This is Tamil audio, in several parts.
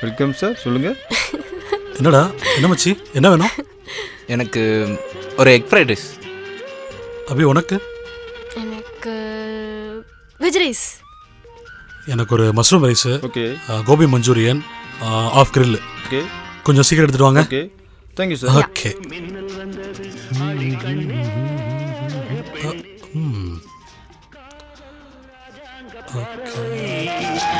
வெல்கம் சார் சொல்லுங்கள் என்னடா? என்ன மச்சி? என்ன வேணும்? எனக்கு ஒரு எக் ஃப்ரைட் ரைஸ். அபி உனக்கு? எனக்கு வெஜ் ரைஸ். எனக்கு ஒரு mushroom rice okay. Gobi manchurian of grill okay. கொஞ்சம் சீக்கிரம் எடுத்துட்டு வாங்க. Okay. Thank you sir okay. Okay.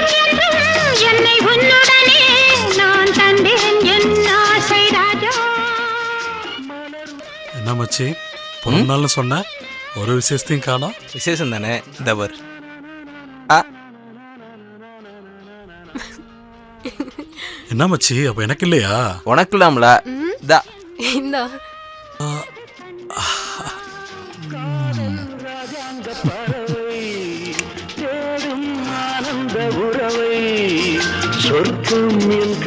என்ன மச்சி பொண்ணு நாள்னு சொன்ன ஒரு விசேஷத்தையும் காணோம். விசேஷம் தானே தவர் என்ன மச்சி அப்ப எனக்கு இல்லையா? உனக்கு இல்லாமல தா. இந்தா. தேடும் ஆனந்த உறவை சொர்க்கம் என்